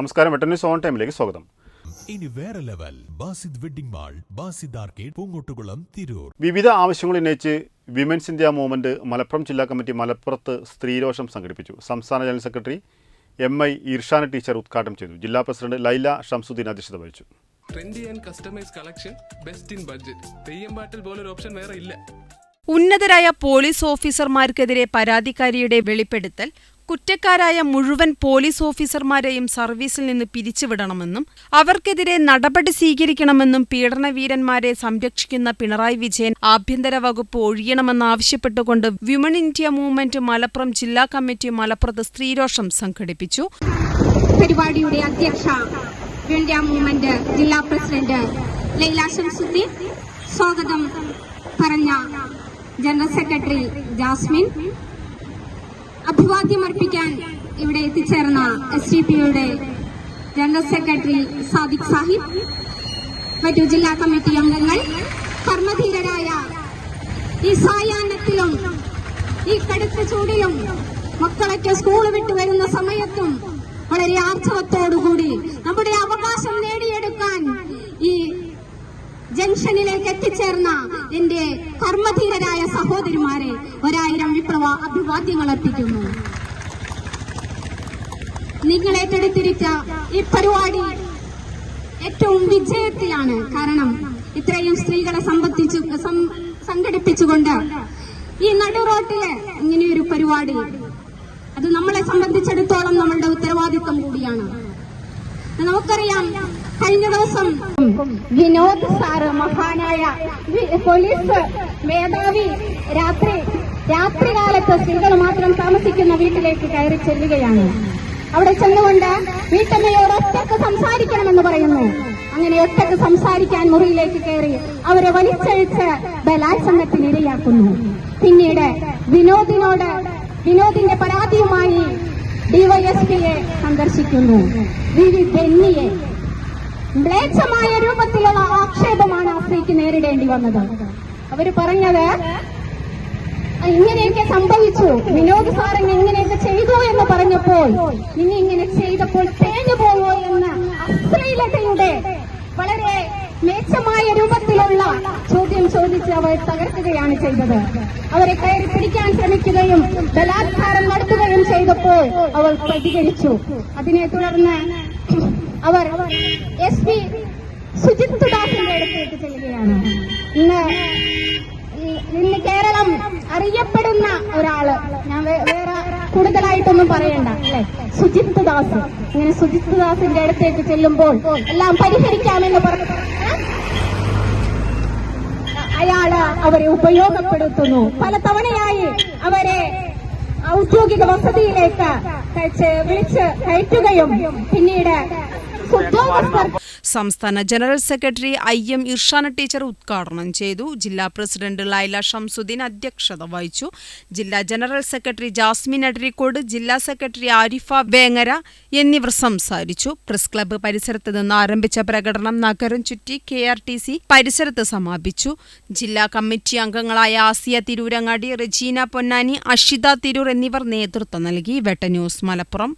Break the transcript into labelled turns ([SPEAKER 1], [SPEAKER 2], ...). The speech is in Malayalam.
[SPEAKER 1] നമസ്കാരം വെട്ടൻ ന്യൂസ് ഓൺ ടൈമിലേക്ക് സ്വാഗതം.
[SPEAKER 2] ഇനി വേറെ level Basid wedding mall Basid arcade Poongottukulam Tirur.
[SPEAKER 1] വിവിധ ആവശ്യങ്ങൾ ഉന്നയിച്ച് വിമൻസ് ഇന്ത്യ മൂവ്മെന്റ് മലപ്പുറം ജില്ലാ കമ്മിറ്റി മലപ്പുറത്ത് സ്ത്രീരോഷം സംഘടിപ്പിച്ചു. സംസ്ഥാന general secretary M I Irshana teacher ഉദ്ഘാടനം ചെയ്തു. ജില്ലാ പ്രസിഡന്റ് ലൈല ഷംസുദ്ദീൻ അധ്യക്ഷത വഹിച്ചു.
[SPEAKER 3] Trendy and customise collection best in budget theyyam പാട്ടിൽ പോലൊരു ഓപ്ഷൻ വേറെ ഇല്ല.
[SPEAKER 4] ഉന്നതരായ പോലീസ് ഓഫീസർമാർക്കെതിരെ പരാതിക്കാരിയുടെ വെളിപ്പെടുത്തൽ കുറ്റക്കാരായ മുഴുവൻ പോലീസ് ഓഫീസർമാരെയും സർവീസിൽ നിന്ന് പിരിച്ചുവിടണമെന്നും അവർക്കെതിരെ നടപടി സ്വീകരിക്കണമെന്നും പീഡനവീരന്മാരെ സംരക്ഷിക്കുന്ന പിണറായി വിജയൻ ആഭ്യന്തര വകുപ്പ് ഒഴിയണമെന്നാവശ്യപ്പെട്ടുകൊണ്ട് വിമൺ ഇന്ത്യ മൂവ്മെന്റ് മലപ്പുറം ജില്ലാ കമ്മിറ്റി മലപ്പുറത്ത് സ്ത്രീരോഷം സംഘടിപ്പിച്ചു.
[SPEAKER 5] പരിപാടിയുടെ അധ്യക്ഷ മൂവ്മെന്റ് ജില്ലാ പ്രസിഡന്റ് ലൈല ശംസുദ്ദീൻ. സ്വാഗതം പറഞ്ഞ ജനറൽ സെക്രട്ടറി ജാസ്മിൻ. അഭിവാദ്യം അർപ്പിക്കാൻ ഇവിടെ എത്തിച്ചേർന്ന എസ് ഡി പിയുടെ ജനറൽ സെക്രട്ടറി സാദിഖ് സാഹിബ് മറ്റു ജില്ലാ കമ്മിറ്റി അംഗങ്ങൾ കർമ്മധീരരായ ഈ സായാഹ്നത്തിലും ഈ കടുത്ത ചൂടിലും മക്കളൊക്കെ സ്കൂൾ വിട്ടു വരുന്ന സമയത്തും വളരെ ആർജവത്തോടുകൂടി നമ്മുടെ അവകാശം നേടിയെടുക്കാൻ ജംഗ്ഷനിലേക്ക് എത്തിച്ചേർന്ന എന്റെ കർമ്മധീരരായ സഹോദരിമാരെ ഒരായിരം വിപ്ലവ അഭിവാദ്യങ്ങൾ അർപ്പിക്കുന്നു. നിങ്ങൾ ഏറ്റെടുത്തിരിച്ച ഈ പരിപാടി ഏറ്റവും വിജയത്തിലാണ്. കാരണം ഇത്രയും സ്ത്രീകളെ സംബന്ധിച്ചു സംഘടിപ്പിച്ചുകൊണ്ട് ഈ നടുറോട്ടിൽ ഇങ്ങനെയൊരു പരിപാടി അത് നമ്മളെ സംബന്ധിച്ചിടത്തോളം നമ്മളുടെ ഉത്തരവാദിത്വം കൂടിയാണ്. നമുക്കറിയാം കഴിഞ്ഞ ദിവസം വിനോദ് സാറ് മഹാനായ പോലീസ് മേധാവി രാത്രി രാത്രികാലത്ത് സ്ത്രീകൾ മാത്രം താമസിക്കുന്ന വീട്ടിലേക്ക് കയറി ചെല്ലുകയാണ്. അവിടെ ചെന്നുകൊണ്ട് വീട്ടമ്മയോട് ഒറ്റയ്ക്ക് സംസാരിക്കണമെന്ന് പറയുന്നു. അങ്ങനെ ഒറ്റയ്ക്ക് സംസാരിക്കാൻ മുറിയിലേക്ക് കയറി അവരെ വലിച്ചഴിച്ച് ബലാത്സംഗത്തിന് ഇരയാക്കുന്നു. പിന്നീട് വിനോദിനോട് വിനോദിന്റെ പരാതിയുമായി ഡിവൈഎസ്പിയെ സന്ദർശിക്കുന്നു. ബെന്നിയെ മ്ലേച്ഛമായ രൂപത്തിലുള്ള ആക്ഷേപമാണ് ആ സ്ത്രീക്ക് നേരിടേണ്ടി വന്നത്. അവർ പറഞ്ഞത് ഇങ്ങനെയൊക്കെ സംഭവിച്ചു. വിനോദ് സാറിന് ഇങ്ങനെയൊക്കെ ചെയ്തു എന്ന് പറഞ്ഞപ്പോൾ ഇനി ഇങ്ങനെ ചെയ്തപ്പോൾ തേഞ്ഞു പോവോ എന്ന് അശ്ലീലതയുടെ വളരെ മേച്ചമായ രൂപത്തിലുള്ള ചോദ്യം ചോദിച്ച് അവർ തകർക്കുകയാണ് ചെയ്തത്. അവരെ കയറി പിടിക്കാൻ ശ്രമിക്കുകയും നടത്തുകയും ചെയ്തപ്പോൾ അവർ പ്രതികരിച്ചു. അതിനെ തുടർന്ന് അവർ എസ് പി സുജിത് ദാസിന്റെ അടുത്തേക്ക് ചെല്ലുകയാണ്. ഇന്ന് ഇന്ന് കേരളം അറിയപ്പെടുന്ന ഒരാൾ. ഞാൻ വേറെ കൂടുതലായിട്ടൊന്നും പറയണ്ട അല്ലെ? സുജിത് ദാസ്. ഇങ്ങനെ സുജിത് ദാസിന്റെ അടുത്തേക്ക് ചെല്ലുമ്പോൾ എല്ലാം പരിഹരിക്കാമെന്ന് പറഞ്ഞു. അയാൾ അവരെ ഉപയോഗപ്പെടുത്തുന്നു. പല തവണയായി അവരെ ഔദ്യോഗിക വസതിയിലേക്ക് വിളിച്ച് കയറ്റുകയും പിന്നീട് ഉദ്യോഗസ്ഥർ
[SPEAKER 4] സംസ്ഥാന general secretary I M Irshana teacher ഉദ്ഘാടനം ചെയ്തു. ജില്ലാ പ്രസിഡന്റ് ലൈല ഷംസുദ്ദീൻ അധ്യക്ഷത വഹിച്ചു. ജില്ലാ ജനറൽ സെക്രട്ടറി ജാസ്മിൻ അഡ്രിക്കോട് ജില്ലാ സെക്രട്ടറി ആരിഫ വേങ്ങര എന്നിവർ സംസാരിച്ചു. പ്രസ് ക്ലബ്ബ് പരിസരത്ത് നിന്ന് ആരംഭിച്ച പ്രകടനം നഗരം ചുറ്റി കെ ആർ ടി സി പരിസരത്ത് സമാപിച്ചു. ജില്ലാ കമ്മിറ്റി അംഗങ്ങളായ ആസിയ തിരൂരങ്ങാടി റജീന പൊന്നാനി അഷിത തിരൂർ എന്നിവർ നേതൃത്വം നൽകി. വെട്ട ന്യൂസ് മലപ്പുറം.